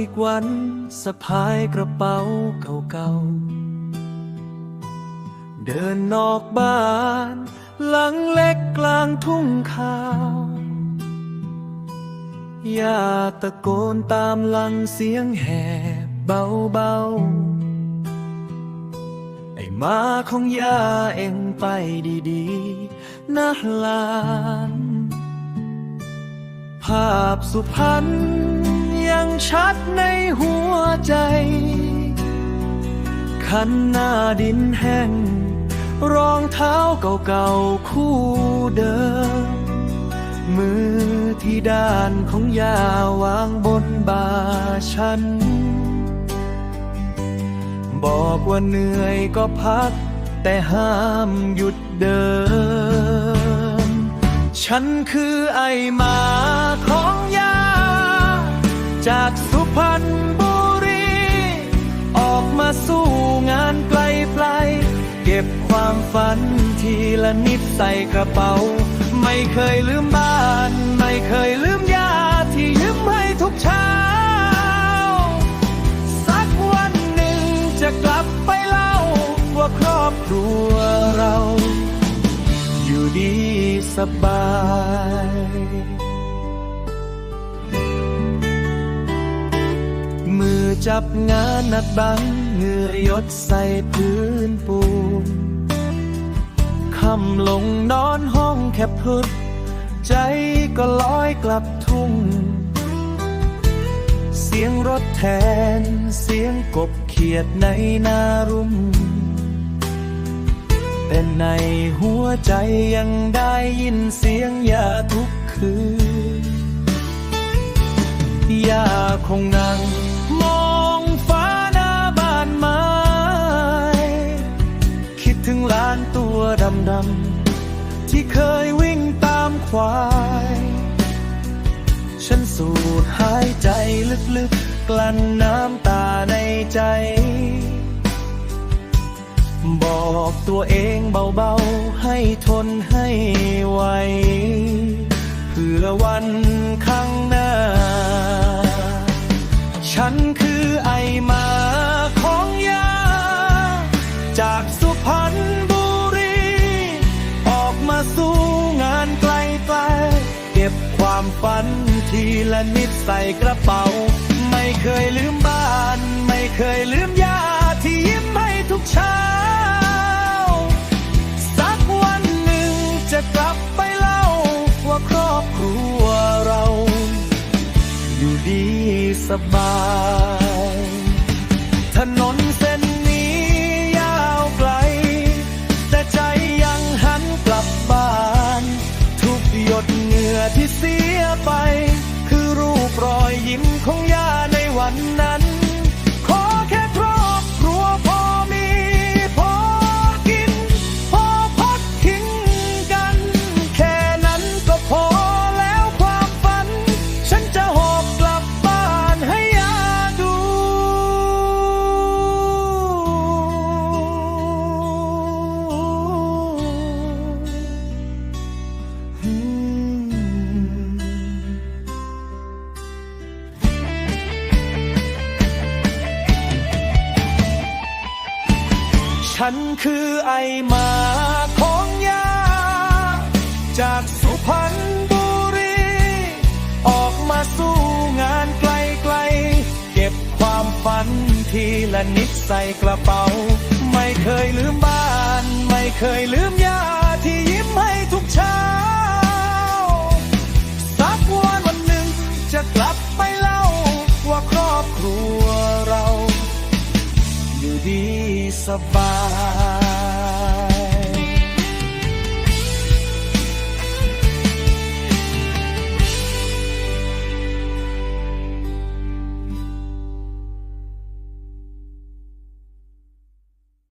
อีกวันสะพายกระเป๋าเก่าๆ เดินนอกบ้าน หลังเล็กกลางทุ่งข้าว ย่าตะโกนตามหลังเสียงแห่เบาๆ ไอ้มาของย่าเองไปดีๆ นะหลาน ภาพสุพรรณ ชัดในหัวใจ คันหน้าดินแห้ง รองเท้าเก่าๆคู่เดิม มือที่ด้านของยาวางบนบ่าฉัน บอกว่าเหนื่อยก็พัก แต่ห้ามหยุดเดิน ฉันคือไอมา ออกมาสู้งานไกลไกลเก็บความฝันทีละนิดใส่กระเป๋า ไม่เคยลืมบ้าน ไม่เคยลืมยาที่ยิ้มให้ทุกเช้า สักวันหนึ่งจะกลับไปเล่าว่าครอบครัวเรา อยู่ดีสบาย จับงานนัดบังเหงื่อยดใส่พื้นปูนคำลงนอนห้องแคบพุดใจก็ลอยกลับทุ่ง เสียงรถแทนเสียงกบเขียดในนารุ่ม แต่ในหัวใจยังได้ยินเสียงยาทุกคืนยาคงนั่งำที่เคยวิ่งตามควาย ฉันสูดหายใจลึกๆ กลั้นน้ำตาในใจ บอกตัวเองเบาๆ ให้ทนให้ไหวเพื่อวันข้า ทีละนิดใส่กระเป๋า ไม่เคยลืมบ้าน ไม่เคยลืมยาที่ยิ้มให้ทุกเช้า สักวันหนึ่งจะกลับไปเล่า ว่าครอบครัวเรา อยู่ดีสบายาใฉันคือไอมาของยา จากสุพรรณบุรี ออกมาสู้งานไกลๆ เก็บความฝันทีละนิดใส่กระเป๋า ไม่เคยลืมบ้าน ไม่เคยลืมยา คร